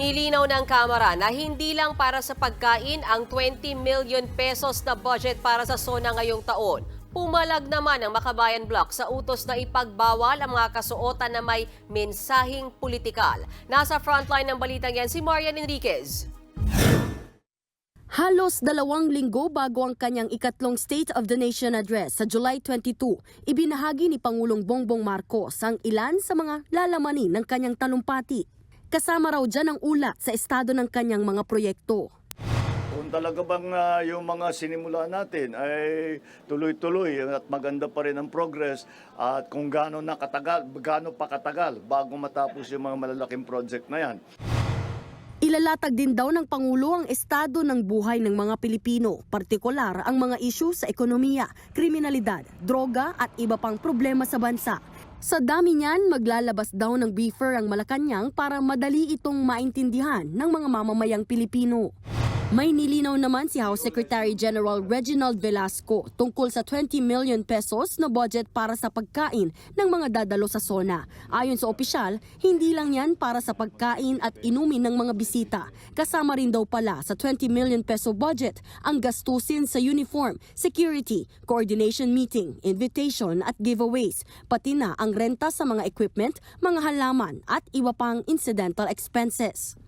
Nilinaw ng Kamara na hindi lang para sa pagkain ang 20 million pesos na budget para sa SONA ngayong taon. Pumalag naman ang Makabayan Block sa utos na ipagbawal ang mga kasuotan na may mensaheng politikal. Nasa frontline ng balitang yan si Marian Enriquez. Halos dalawang linggo bago ang kanyang ikatlong State of the Nation Address sa July 22, ibinahagi ni Pangulong Bongbong Marcos ang ilan sa mga lalamanin ng kanyang talumpati. Kasama raw dyan ang ulat sa estado ng kanyang mga proyekto. Kung talaga bang ah, yung mga sinimula natin ay tuloy-tuloy at maganda pa rin ang progress at kung gaano na katagal, gaano pa katagal bago matapos yung mga malalaking project na yan. Ilalatag din daw ng Pangulo ang estado ng buhay ng mga Pilipino, partikular ang mga isyu sa ekonomiya, kriminalidad, droga at iba pang problema sa bansa. Sa dami niyan, maglalabas daw ng briefer ang Malacanang para madali itong maintindihan ng mga mamamayang Pilipino. May nilinaw naman si House Secretary General Reginald Velasco tungkol sa 20 million pesos na budget para sa pagkain ng mga dadalo sa SONA. Ayon sa opisyal, hindi lang yan para sa pagkain at inumin ng mga bisita. Kasama rin daw pala sa 20 million peso budget ang gastusin sa uniform, security, coordination meeting, invitation at giveaways, pati na ang renta sa mga equipment, mga halaman at iba pang incidental expenses.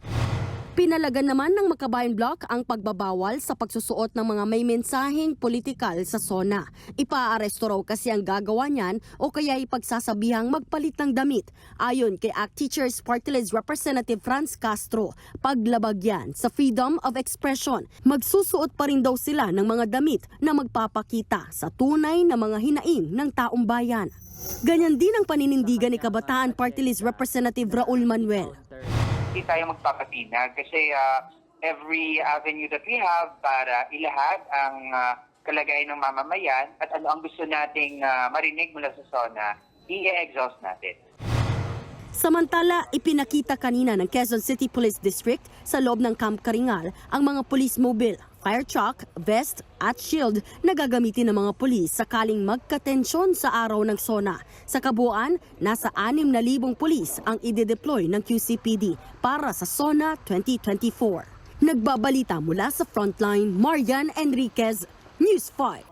Pinalagan naman ng Makabayan Block ang pagbabawal sa pagsusuot ng mga may mensaheng politikal sa SONA. Ipaaresto raw kasi ang gagawa niyan o kaya ipagsasabihang magpalit ng damit. Ayon kay ACT Teachers Party List Representative Franz Castro, paglabag yan sa freedom of expression. Magsusuot pa rin daw sila ng mga damit na magpapakita sa tunay na mga hinaing ng taong bayan. Ganyan din ang paninindigan ni Kabataan Party List Representative Raul Manuel. Hindi tayo magpapatinag kasi uh, every avenue that we have para ilahad ang uh, kalagayan ng mamamayan at ano ang gusto nating uh, marinig mula sa SONA, i-exhaust natin. Samantala, ipinakita kanina ng Quezon City Police District sa loob ng Camp Karingal ang mga police mobile, fire truck, vest at shield na gagamitin ng mga pulis sakaling magkatensyon sa araw ng SONA. Sa kabuuan, nasa 6,000 pulis ang ide-deploy ng QCPD para sa SONA 2024. Nagbabalita mula sa Frontline, Marian Enriquez, News 5.